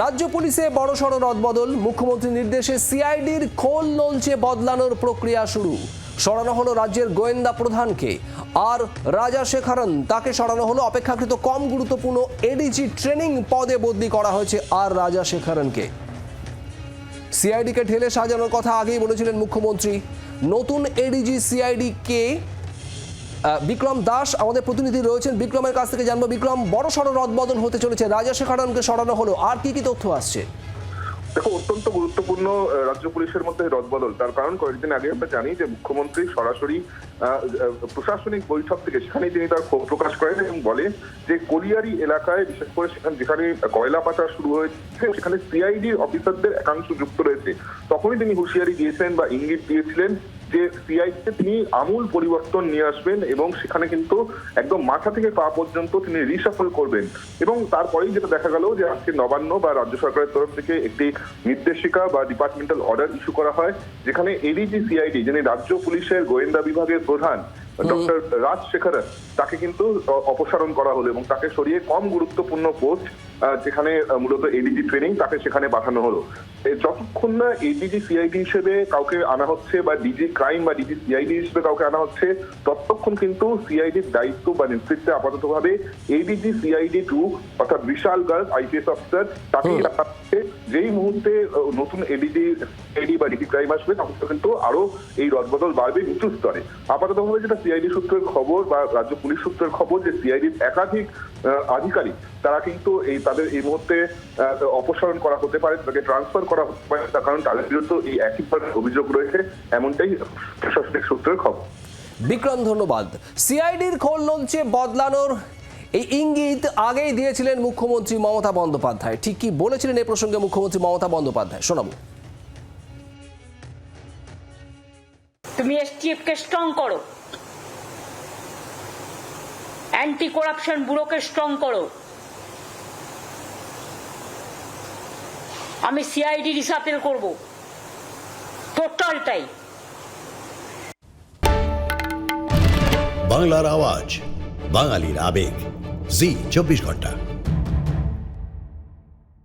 রাজ্য পুলিশে বড়সড় রদবদল মুখ্যমন্ত্রীর নির্দেশে সিআইডির খোল নলচে বদলানোর প্রক্রিয়া শুরু। সরানো হলো রাজ্যের গোয়েন্দা প্রধানকে। আর রাজা শেখারন তাকে সরানো হলো অপেক্ষাকৃত কম গুরুত্বপূর্ণ এডিজি ট্রেনিং পদে বদলি করা হয়েছে আর রাজা শেখারনকে সিআইডিকে ঢেলে সাজানোর কথা আগেই বলেছিলেন মুখ্যমন্ত্রী। নতুন এডিজি সিআইডি কে বিক্রম দাস, আমাদের প্রতিনিধি রয়েছেন। বিক্রমের কাছ থেকে জানব, বিক্রম, বড় সড় রদবদল হতে চলেছে। রাজা শেখারনকে সরানো হলো। আর কি কি তথ্য আসছে? দেখো, অত্যন্ত গুরুত্বপূর্ণ রাজ্য পুলিশের মধ্যে রদবদল। তার কারণ কয়েকদিন আগে আমরা জানি যে মুখ্যমন্ত্রী সরাসরি প্রশাসনিক বৈঠক থেকে সেখানেই তিনি তার ক্ষোভ প্রকাশ করেন এবং বলে যে কলিয়ারি এলাকায়, বিশেষ করে সেখানে যেখানে কয়লা পাচার শুরু হয়েছে, সেখানে সিআইডি অফিসারদের একাংশ যুক্ত রয়েছে। তখনই তিনি হুঁশিয়ারি দিয়েছেন বা ইঙ্গিত দিয়েছিলেন যে সিআইতে তিনি আমূল পরিবর্তন নিয়ে আসবেন এবং সেখানে কিন্তু একদম মাথা থেকে পা পর্যন্ত তিনি রিসাফল করবেন। এবং তারপরেই যেটা দেখা গেল যে আজকে নবান্ন বা রাজ্য সরকারের তরফ থেকে একটি নির্দেশিকা বা ডিপার্টমেন্টাল অর্ডার ইস্যু করা হয়, যেখানে এডিজি সিআইডি যিনি রাজ্য পুলিশের গোয়েন্দা বিভাগের প্রধান ডক্টর রাজ শেখরন তাকে কিন্তু অপসারণ করা হলো এবং তাকে সরিয়ে কম গুরুত্বপূর্ণ পোস্ট যেখানে মূলত এডিজি ট্রেনিং তাকে সেখানে পাঠানো হলো। যতক্ষণ না এডিজি সিআইডি হিসেবে কাউকে আনা হচ্ছে বা ডিজি ক্রাইম বা ডিজি সিআইডি হিসেবে কাউকে আনা হচ্ছে ততক্ষণ কিন্তু সিআইডির দায়িত্ব বা নেতৃত্বে আপাতত ভাবে এডিজি সিআইডি টু অর্থাৎ বিশাল গার্গ আইপিএস অফিসার তাকেই রাখা হচ্ছে। যেই মুহূর্তে নতুন এডিজি সিআইডি বা ডিজি ক্রাইম আসবে তখন কিন্তু আরও এই রদবদল বাড়বে নিচু স্তরে। আপাতত ভাবে যেটা সিআইডি সূত্রের খবর বা রাজ্য পুলিশ সূত্রের খবর যে সিআইডির একাধিক আধিকারিক তারা কিন্তু এই তাদের এই মুহূর্তে অপসারণ করা হতে পারে তাকে ট্রান্সফার করা হতে পারে তার কারণ তাদের বিরুদ্ধে এই একই ধরনের অভিযোগ রয়েছে এমনটাই প্রশাসনিক সূত্রের খবর। বিক্রম ধন্যবাদ। সিআইডির খোল নলচে বদলানোর এই ইঙ্গিত আগেই দিয়েছিলেন মুখ্যমন্ত্রী মমতা বন্দ্যোপাধ্যায়। ঠিক কি বলেছিলেন এই প্রসঙ্গে মুখ্যমন্ত্রী মমতা বন্দ্যোপাধ্যায়? শোনাবো। তুমি এসটিএফকে স্ট্রং করো। অ্যান্টি করাপশন ব্যুরোকে স্ট্রং করো। আমি সিআইডি রিসাপেল করব। টোটালটাই বাংলার আওয়াজ, বাঙালির আবেগ। জি, চব্বিশ ঘণ্টা।